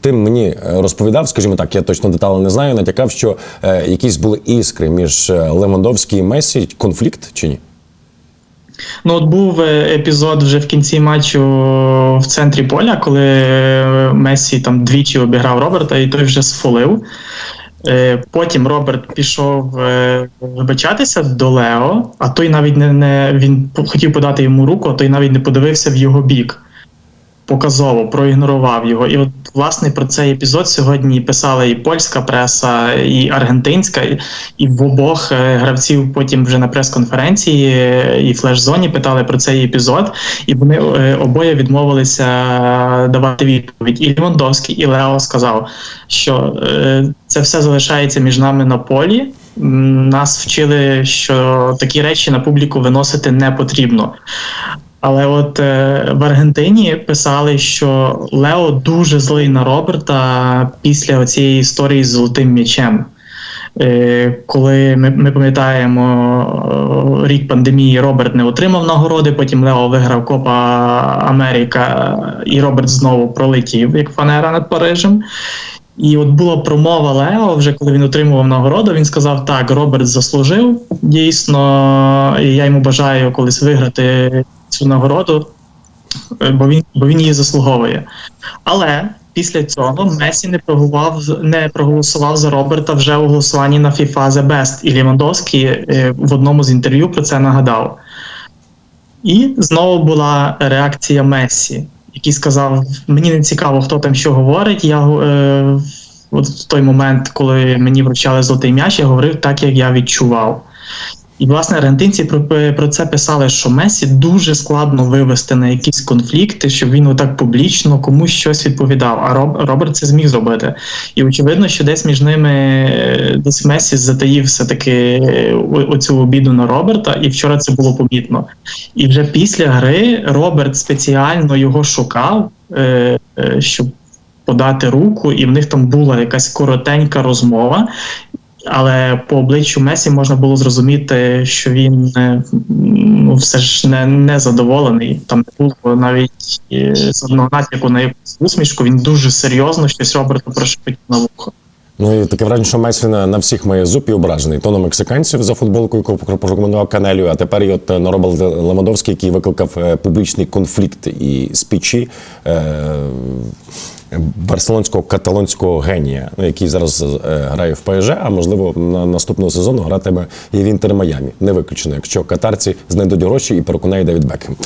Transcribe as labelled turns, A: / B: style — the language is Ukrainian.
A: ти мені розповідав, скажімо так, я точно детально не знаю, натякав, що е, якісь були іскри між е, Левандовським і Месі, конфлікт чи ні?
B: Ну, от був е, епізод вже в кінці матчу в центрі поля, коли Месі там двічі обіграв Роберта, і той вже сфолив. Потім Роберт пішов вибачатися до Лео, а той навіть не, не він хотів подати йому руку, а той навіть не подивився в його бік. Показово проігнорував його. І от власне про цей епізод сьогодні писала і польська преса, і аргентинська, і- в обох е, гравців потім вже на прес-конференції е, і флеш-зоні питали про цей епізод, і вони е, обоє відмовилися давати відповідь. І Лівандовський, і Лео сказав, що це все залишається між нами на полі. Нас вчили, що такі речі на публіку виносити не потрібно. Але от е, в Аргентині писали, що Лео дуже злий на Роберта після цієї історії з золотим м'ячем. Е, коли ми, ми пам'ятаємо е, рік пандемії, Роберт не отримав нагороди, потім Лео виграв Копа Америка, і Роберт знову пролетів як фанера над Парижем. І от була промова Лео, вже коли він отримував нагороду, він сказав: так, Роберт заслужив дійсно, і я йому бажаю колись виграти цю нагороду, е, бо він, бо він її заслуговує. Але після цього Месі не проголосував, не проголосував за Роберта вже у голосуванні на FIFA The Best, і Лівандовський е, в одному з інтерв'ю про це нагадав. І знову була реакція Месі, який сказав: Мені не цікаво, хто там що говорить. Я е, от в той момент, коли мені вручали золотий м'яч, я говорив так, як я відчував. І власне аргентинці про, це писали, що Месі дуже складно вивести на якісь конфлікти, щоб він отак публічно комусь щось відповідав. А Роб, Роберт це зміг зробити. І очевидно, що десь між ними е, десь Месі затаїв все-таки е, оцю обіду на Роберта, і вчора це було помітно. І вже після гри Роберт спеціально його шукав, е, щоб подати руку, і в них там була якась коротенька розмова. Але по обличчю Месі можна було зрозуміти, що він е, ну, все ж не, не задоволений. Там не було навіть е, з одного натяку на якусь усмішку. Він дуже серйозно щось Роберту прошепотів на вухо.
A: Ну і таке враження, що Месі на, на всіх має зуб і ображений. То на мексиканців за футболку, яку порекомендував Канелю, а тепер і от е, на Левандовський, який викликав е, публічний конфлікт і спічі е, барселонського каталонського генія, ну, який зараз е, грає в ПСЖ, а можливо на наступного сезону гратиме і в Інтер Майамі. Не виключено, якщо катарці знайдуть гроші і переконає Девід Бекхем.